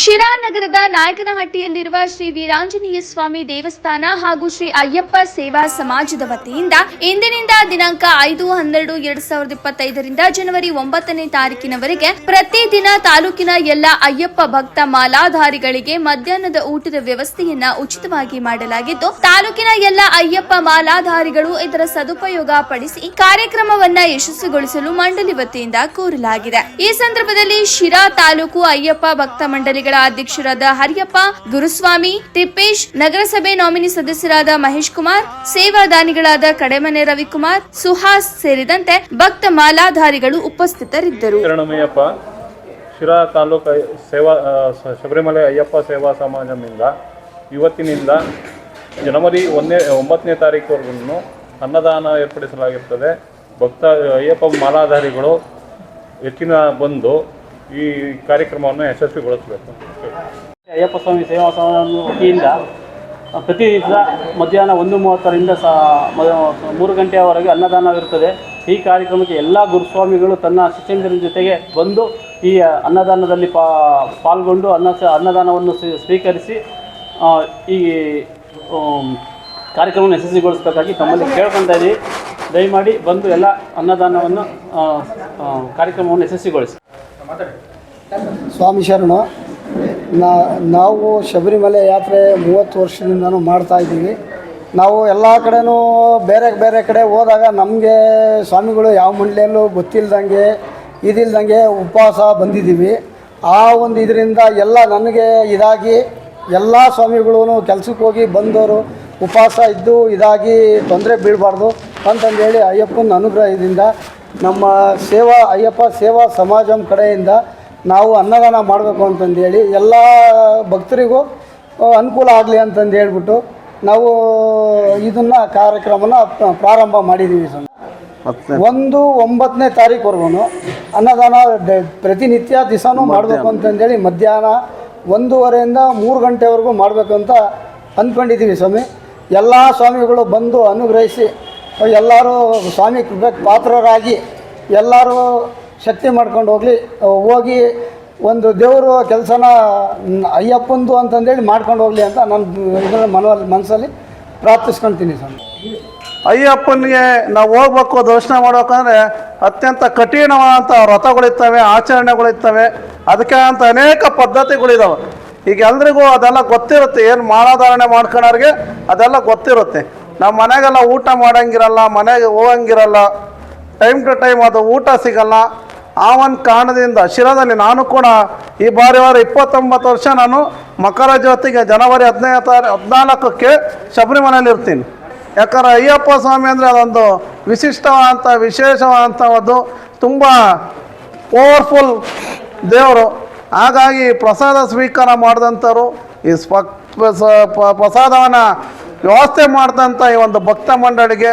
ಶಿರಾ ನಗರದ ನಾಯಕನಹಟ್ಟಿಯಲ್ಲಿರುವ ಶ್ರೀ ವೀರಾಂಜನೇಯ ಸ್ವಾಮಿ ದೇವಸ್ಥಾನ ಹಾಗೂ ಶ್ರೀ ಅಯ್ಯಪ್ಪ ಸೇವಾ ಸಮಾಜದ ವತಿಯಿಂದ ಇಂದಿನಿಂದ ದಿನಾಂಕ ಐದು ಹನ್ನೆರಡು ಎರಡ್ ಸಾವಿರದ ಇಪ್ಪತ್ತೈದರಿಂದ ಜನವರಿ ಒಂಬತ್ತನೇ ತಾರೀಕಿನವರೆಗೆ ಪ್ರತಿದಿನ ತಾಲೂಕಿನ ಎಲ್ಲ ಅಯ್ಯಪ್ಪ ಭಕ್ತ ಮಾಲಾಧಾರಿಗಳಿಗೆ ಮಧ್ಯಾಹ್ನದ ಊಟದ ವ್ಯವಸ್ಥೆಯನ್ನ ಉಚಿತವಾಗಿ ಮಾಡಲಾಗಿದ್ದು, ತಾಲೂಕಿನ ಎಲ್ಲ ಅಯ್ಯಪ್ಪ ಮಾಲಾಧಾರಿಗಳು ಇದರ ಸದುಪಯೋಗ ಪಡಿಸಿ ಕಾರ್ಯಕ್ರಮವನ್ನ ಯಶಸ್ವಿಗೊಳಿಸಲು ಮಂಡಳಿ ವತಿಯಿಂದ ಕೋರಲಾಗಿದೆ. ಈ ಸಂದರ್ಭದಲ್ಲಿ ಶಿರಾ ತಾಲೂಕು ಅಯ್ಯಪ್ಪ ಭಕ್ತ ಮಂಡಳಿಗಳ ಅಧ್ಯಕ್ಷರಾದ ಹರಿಯಪ್ಪ, ಗುರುಸ್ವಾಮಿ, ತಿಪ್ಪೇಶ್, ನಗರಸಭೆ ನಾಮಿನಿ ಸದಸ್ಯರಾದ ಮಹೇಶ್ ಕುಮಾರ್, ಸೇವಾದಾನಿಗಳಾದ ಕಡೆಮನೆ ರವಿಕುಮಾರ್, ಸುಹಾಸ್ ಸೇರಿದಂತೆ ಭಕ್ತ ಮಾಲಾಧಾರಿಗಳು ಉಪಸ್ಥಿತರಿದ್ದರು. ಶಿರಾ ತಾಲೂಕು ಸೇವಾ ಶಬರಿಮಲೆ ಅಯ್ಯಪ್ಪ ಸೇವಾ ಸಮಾಜದಿಂದ ಇವತ್ತಿನಿಂದ ಜನವರಿ ಒಂದನೇ ಒಂಬತ್ತನೇ ತಾರೀಕುವರೆಗೂ ಅನ್ನದಾನ ಏರ್ಪಡಿಸಲಾಗಿರ್ತದೆ. ಭಕ್ತ ಅಯ್ಯಪ್ಪ ಮಾಲಾಧಾರಿಗಳು ಹೆಚ್ಚಿನ ಬಂದು ಈ ಕಾರ್ಯಕ್ರಮವನ್ನು ಯಶಸ್ವಿಗೊಳಿಸಬೇಕು. ಅಯ್ಯಪ್ಪ ಸ್ವಾಮಿ ಸೇವಾ ಸಮಾಜದ ವತಿಯಿಂದ ಪ್ರತಿ ದಿವಸ ಮಧ್ಯಾಹ್ನ ಒಂದು ಮೂವತ್ತರಿಂದ ಸಹ ಮೂರು ಗಂಟೆಯವರೆಗೆ ಅನ್ನದಾನವಿರುತ್ತದೆ ಈ ಕಾರ್ಯಕ್ರಮಕ್ಕೆ ಎಲ್ಲ ಗುರುಸ್ವಾಮಿಗಳು ತನ್ನ ಶಿಷ್ಯಂದಿರ ಜೊತೆಗೆ ಬಂದು ಈ ಅನ್ನದಾನದಲ್ಲಿ ಪಾಲ್ಗೊಂಡು ಅನ್ನ ಅನ್ನದಾನವನ್ನು ಸ್ವೀ- ಸ್ವೀಕರಿಸಿ ಈ ಕಾರ್ಯಕ್ರಮವನ್ನು ಯಶಸ್ವಿಗೊಳಿಸಬೇಕಾಗಿ ತಮ್ಮಲ್ಲಿ ಕೇಳ್ಕೊತಾ ಇದ್ದೀವಿ ದಯಮಾಡಿ ಬಂದು ಎಲ್ಲ ಅನ್ನದಾನವನ್ನು ಕಾರ್ಯಕ್ರಮವನ್ನು ಯಶಸ್ವಿಗೊಳಿಸಿ. ಸ್ವಾಮಿ ಶರಣು ನಾವು ಶಬರಿಮಲೆ ಯಾತ್ರೆ ಮೂವತ್ತು ವರ್ಷದಿಂದನೂ ಮಾಡ್ತಾ ಇದ್ದೀವಿ. ನಾವು ಎಲ್ಲ ಕಡೆನೂ ಬೇರೆ ಬೇರೆ ಕಡೆ ಹೋದಾಗ ನಮಗೆ ಸ್ವಾಮಿಗಳು ಯಾವ ಮಂಡಳಿಯಲ್ಲೂ ಗೊತ್ತಿಲ್ದಂಗೆ, ಇದಿಲ್ದಂಗೆ ಉಪವಾಸ ಬಂದಿದ್ದೀವಿ. ಆ ಒಂದು ಇದರಿಂದ ಎಲ್ಲ ನನಗೆ ಇದಾಗಿ, ಎಲ್ಲ ಸ್ವಾಮಿಗಳೂ ಕೆಲಸಕ್ಕೆ ಹೋಗಿ ಬಂದವರು ಉಪವಾಸ ಇದ್ದು ಇದಾಗಿ ತೊಂದರೆ ಬೀಳಬಾರ್ದು ಅಂತಂದೇಳಿ ಅಯ್ಯಪ್ಪನ ಅನುಗ್ರಹದಿಂದ ನಮ್ಮ ಸೇವಾ ಅಯ್ಯಪ್ಪ ಸೇವಾ ಸಮಾಜಂ ಕಡೆಯಿಂದ ನಾವು ಅನ್ನದಾನ ಮಾಡಬೇಕು ಅಂತಂದೇಳಿ ಎಲ್ಲ ಭಕ್ತರಿಗೂ ಅನುಕೂಲ ಆಗಲಿ ಅಂತಂದು ಹೇಳ್ಬಿಟ್ಟು ನಾವು ಇದನ್ನು ಕಾರ್ಯಕ್ರಮನ ಪ್ರಾರಂಭ ಮಾಡಿದ್ದೀವಿ ಸರ್ ಒಂದು ಒಂಬತ್ತನೇ ತಾರೀಕುವರೆಗೂ ಅನ್ನದಾನ ಪ್ರತಿನಿತ್ಯ ದಿವಸನೂ ಮಾಡಬೇಕು ಅಂತಂದೇಳಿ ಮಧ್ಯಾಹ್ನ ಒಂದೂವರೆಯಿಂದ ಮೂರು ಗಂಟೆವರೆಗೂ ಮಾಡಬೇಕು ಅಂತ ಅಂದ್ಕೊಂಡಿದ್ದೀವಿ ಸ್ವಾಮಿ. ಎಲ್ಲ ಸ್ವಾಮಿಗಳು ಬಂದು ಅನುಗ್ರಹಿಸಿ ಎಲ್ಲರೂ ಸ್ವಾಮಿ ಕೃಪೆಗೆ ಪಾತ್ರರಾಗಿ ಎಲ್ಲರೂ ಶಕ್ತಿ ಮಾಡ್ಕೊಂಡು ಹೋಗಲಿ ಹೋಗಿ ಒಂದು ದೇವರು ಕೆಲಸನ ಅಯ್ಯಪ್ಪಂದು ಅಂತಂದೇಳಿ ಮಾಡ್ಕೊಂಡು ಹೋಗಲಿ ಅಂತ ನಾನು ಇದನ್ನು ಮನವಲ್ಲಿ ಮನಸ್ಸಲ್ಲಿ ಪ್ರಾರ್ಥಿಸ್ಕೊಳ್ತೀನಿ ಸ್ವಾಮಿ. ಅಯ್ಯಪ್ಪನಿಗೆ ನಾವು ಹೋಗ್ಬೇಕು, ದರ್ಶನ ಮಾಡಬೇಕಂದ್ರೆ ಅತ್ಯಂತ ಕಠಿಣವಾದಂಥ ವ್ರತಗಳಿರ್ತವೆ ಆಚರಣೆಗಳಿರ್ತವೆ, ಅದಕ್ಕೆ ಅಂತ ಅನೇಕ ಪದ್ಧತಿಗಳಿದ್ದಾವೆ ಈಗ ಎಲ್ರಿಗೂ ಅದೆಲ್ಲ ಗೊತ್ತಿರುತ್ತೆ, ಏನು ಮಾಲಾಧಾರಣೆ ಮಾಡ್ಕೊಳ್ಳೋರಿಗೆ ಅದೆಲ್ಲ ಗೊತ್ತಿರುತ್ತೆ. ನಮ್ಮ ಮನೆಗೆಲ್ಲ ಊಟ ಮಾಡಂಗಿರಲ್ಲ, ಮನೆಗೆ ಹೋಗಂಗಿರಲ್ಲ ಟೈಮ್ ಟು ಟೈಮ್ ಅದು ಊಟ ಸಿಗಲ್ಲ. ಆ ಒಂದು ಕಾರಣದಿಂದ ಶಿರದಲ್ಲಿ ನಾನು ಕೂಡ ಈ ಬಾರಿ ವಾರ ಇಪ್ಪತ್ತೊಂಬತ್ತು ವರ್ಷ ನಾನು ಮಕರ ಜ್ಯೋತಿಗೆ ಜನವರಿ ಹದಿನೈದು ತಾರೀ, ಹದಿನಾಲ್ಕಕ್ಕೆ ಶಬರಿಮಲೆಯಲ್ಲಿ ಇರ್ತೀನಿ. ಯಾಕಂದ್ರೆ ಅಯ್ಯಪ್ಪ ಸ್ವಾಮಿ ಅಂದರೆ ಅದೊಂದು ವಿಶಿಷ್ಟವಾದಂಥ ವಿಶೇಷವಾದಂಥದ್ದು ತುಂಬ ಪವರ್ಫುಲ್ ದೇವರು. ಹಾಗಾಗಿ ಪ್ರಸಾದ ಸ್ವೀಕಾರ ಮಾಡಿದಂಥವ್ರು ಈ ಸ್ವ ಪ್ರಸಾದವನ್ನು ವ್ಯವಸ್ಥೆ ಮಾಡಿದಂಥ ಈ ಒಂದು ಭಕ್ತ ಮಂಡಳಿಗೆ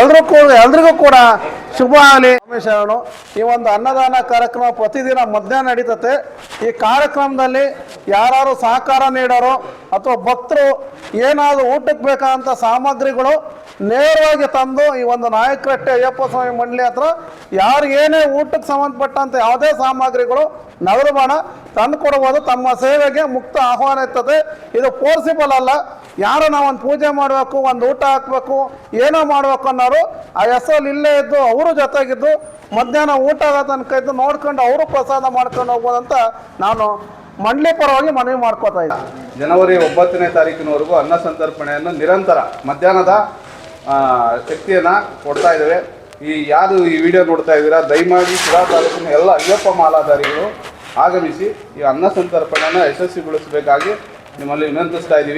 ಎಲ್ರಿಗೂ ಎಲ್ರಿಗೂ ಕೂಡ ಶುಭ ಆಗಲಿ. ಶರಣು ಈ ಒಂದು ಅನ್ನದಾನ ಕಾರ್ಯಕ್ರಮ ಪ್ರತಿದಿನ ಮಧ್ಯಾಹ್ನ ನಡೀತತೆ. ಈ ಕಾರ್ಯಕ್ರಮದಲ್ಲಿ ಯಾರು ಸಹಕಾರ ನೀಡೋರು ಅಥವಾ ಭಕ್ತರು ಏನಾದರೂ ಊಟಕ್ಕೆ ಬೇಕಾದಂಥ ಸಾಮಗ್ರಿಗಳು ನೇರವಾಗಿ ತಂದು ಈ ಒಂದು ನಾಯಕರಟ್ಟೆ ಅಯ್ಯಪ್ಪ ಸ್ವಾಮಿ ಮಂಡಳಿ ಹತ್ರ ಯಾರು ಏನೇ ಊಟಕ್ಕೆ ಸಂಬಂಧಪಟ್ಟಂಥ ಯಾವುದೇ ಸಾಮಗ್ರಿಗಳು ನಗದು ಬಾಣ ತಂದು ಕೊಡ್ಬೋದು ತಮ್ಮ ಸೇವೆಗೆ ಮುಕ್ತ ಆಹ್ವಾನ ಇರ್ತದೆ. ಇದು ಫೋರ್ಸಿಬಲ್ ಅಲ್ಲ. ಯಾರು ನಾವು ಒಂದು ಪೂಜೆ ಮಾಡಬೇಕು, ಒಂದು ಊಟ ಹಾಕಬೇಕು, ಏನೋ ಮಾಡಬೇಕು ಅನ್ನೋರು ಆ ಹೆಸರಲ್ಲಿ ಇಲ್ಲೇ ಇದ್ದು ಅವರು ಜೊತೆಗಿದ್ದು ಮಧ್ಯಾಹ್ನ ಊಟ ಆದ ತನಕ ಇದ್ದು ನೋಡ್ಕೊಂಡು ಅವರು ಪ್ರಸಾದ ಮಾಡ್ಕೊಂಡು ಹೋಗ್ಬೋದಂತ ನಾನು ಮಂಡಳಿ ಪರವಾಗಿ ಮನವಿ ಮಾಡ್ಕೋತಾ ಇದ್ದೆ ಜನವರಿ ಒಂಬತ್ತನೇ ತಾರೀಕಿನವರೆಗೂ ಅನ್ನ ಸಂತರ್ಪಣೆಯನ್ನು ನಿರಂತರ ಮಧ್ಯಾಹ್ನದ ಶಕ್ತಿಯನ್ನು ಕೊಡ್ತಾ ಇದ್ದೇವೆ. ಈ ಯಾರು ಈ ವಿಡಿಯೋ ನೋಡ್ತಾ ಇದ್ದೀರಾ, ದಯಮಾಡಿ ಶಿರಾ ತಾಲೂಕಿನ ಎಲ್ಲ ಅಯ್ಯಪ್ಪ ಮಾಲಾಧಾರಿಗಳು ಆಗಮಿಸಿ ಈ ಅನ್ನ ಸಂತರ್ಪಣೆಯನ್ನು ಯಶಸ್ವಿಗೊಳಿಸಬೇಕಾಗಿ ನಿಮ್ಮಲ್ಲಿ ವಿನಂತಿಸ್ತಾ ಇದ್ದೀವಿ.